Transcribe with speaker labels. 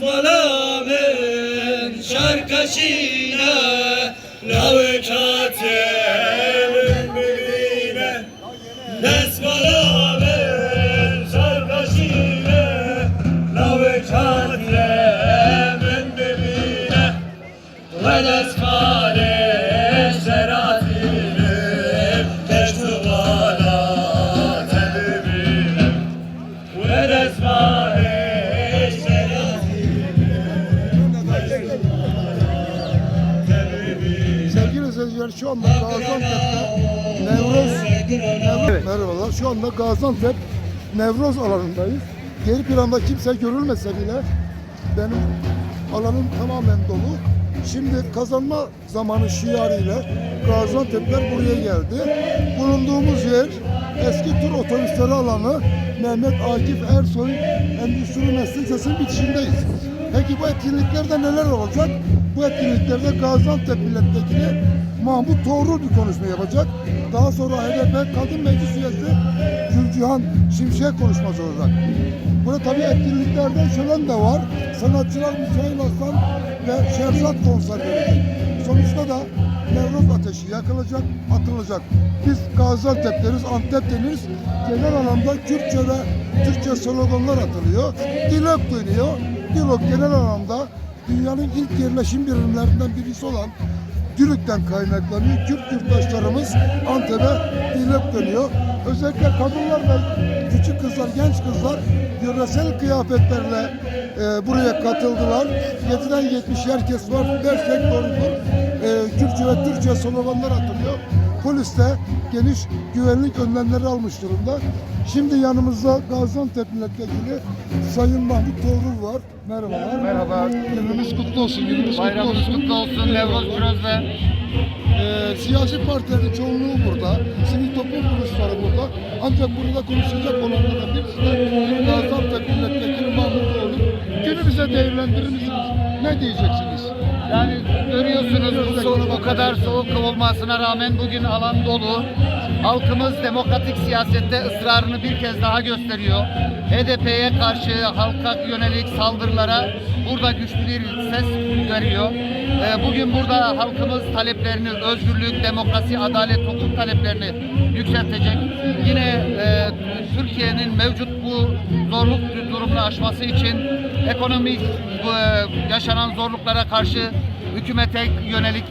Speaker 1: Desmalamın şarkaşine Lavikatemin birine Desmalamın şarkaşine Lavikatemin
Speaker 2: İzleyiciler şu anda Gaziantep'te Nevroz, Nevroz merhabalar. Şu anda Gaziantep Nevroz alanındayız. Geri planda kimse görülmese bile benim alanım tamamen dolu. Şimdi kazanma zamanı şiarıyla Gaziantep'ler buraya geldi. Bulunduğumuz yer eski tur otobüsleri alanı Mehmet Akif Ersoy Endüstri Meslek Lisesi'nin bitişindeyiz. Peki bu etkinliklerde neler olacak? Bu etkinliklerde Gaziantep Milletvekili Mahmut Toğrul bir konuşma yapacak. Daha sonra HDP Kadın Meclis Üyesi Gülcihan Şimşek konuşması olacak. Burada tabii etkinliklerde şölen de var. Sanatçılar Mikail Aslan ve Şehzat konser verecek. Sonuçta da Nevroz ateşi yakılacak, atılacak. Biz Gaziantep deriz, Antep deniriz. Genel anlamda Kürtçe Türkçe sloganlar atılıyor. Dilok dönüyor. Dilok genel anlamda dünyanın ilk yerleşim birimlerinden birisi olan Dürük'ten kaynaklanıyor. Kürt yurttaşlarımız Antep'e dilek dönüyor. Özellikle kadınlar ve küçük kızlar, genç kızlar yöresel kıyafetlerle e, buraya katıldılar. 7'den 70 herkes var. Dersek doğrudur. E, Kürtçe ve Türkçe sloganlar atılıyor. Polis de geniş güvenlik önlemleri almış durumda. Şimdi yanımızda Gaziantep Milletvekili Sayın Mahmut Toğrul var. Merhabalar.
Speaker 3: Merhaba.
Speaker 2: Günümüz kutlu olsun. Günümüz kutlu
Speaker 3: Bayramınız
Speaker 2: olsun.
Speaker 3: kutlu olsun. Nevroz Püröz ve
Speaker 2: Ee, siyasi partilerin çoğunluğu burada, sivil toplum kuruluşları burada. Ancak burada konuşacak olanlardan birisi de Gaziantep Milletvekili Mahmut Oğlu. Günü bize değerlendirir misiniz? Ne diyeceksiniz?
Speaker 3: Kadar soğuk olmasına rağmen bugün alan dolu. Halkımız demokratik siyasette ısrarını bir kez daha gösteriyor. HDP'ye karşı halka yönelik saldırılara burada güçlü bir ses veriyor. Ee, Bugün burada halkımız taleplerini, özgürlük, demokrasi, adalet, hukuk taleplerini yükseltecek. Yine e, Türkiye'nin mevcut bu zorluk durumunu aşması için ekonomik e, yaşanan zorluklara karşı hükümete yönelik